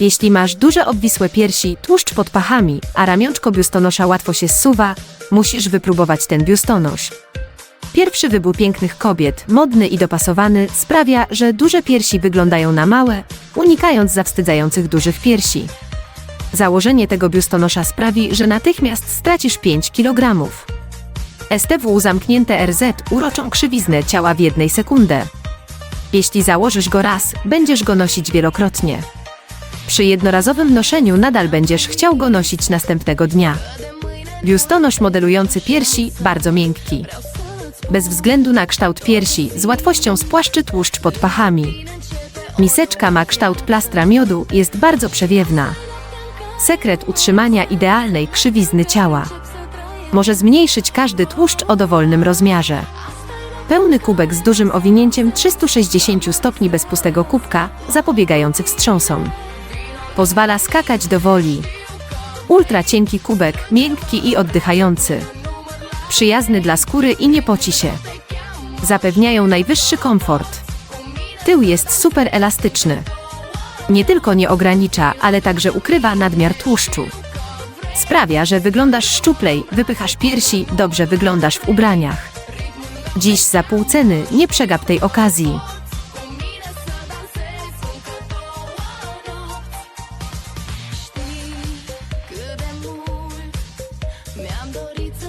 Jeśli masz duże obwisłe piersi, tłuszcz pod pachami, a ramionczko biustonosza łatwo się zsuwa, musisz wypróbować ten biustonosz. Pierwszy wybór pięknych kobiet, modny i dopasowany, sprawia, że duże piersi wyglądają na małe, unikając zawstydzających dużych piersi. Założenie tego biustonosza sprawi, że natychmiast stracisz 5 kg. STW zamknięte RZ uroczą krzywiznę ciała w jednej sekundę. Jeśli założysz go raz, będziesz go nosić wielokrotnie. Przy jednorazowym noszeniu nadal będziesz chciał go nosić następnego dnia. Biustonosz modelujący piersi bardzo miękki. Bez względu na kształt piersi, z łatwością spłaszczy tłuszcz pod pachami. Miseczka ma kształt plastra miodu, jest bardzo przewiewna. Sekret utrzymania idealnej krzywizny ciała. Może zmniejszyć każdy tłuszcz o dowolnym rozmiarze. Pełny kubek z dużym owinięciem 360 stopni bez pustego kubka, zapobiegający wstrząsom. Pozwala skakać do woli. Ultra cienki kubek, miękki i oddychający. Przyjazny dla skóry i nie poci się. Zapewniają najwyższy komfort. Tył jest super elastyczny. Nie tylko nie ogranicza, ale także ukrywa nadmiar tłuszczu. Sprawia, że wyglądasz szczuplej, wypychasz piersi, dobrze wyglądasz w ubraniach. Dziś za pół ceny nie przegap tej okazji. Condorito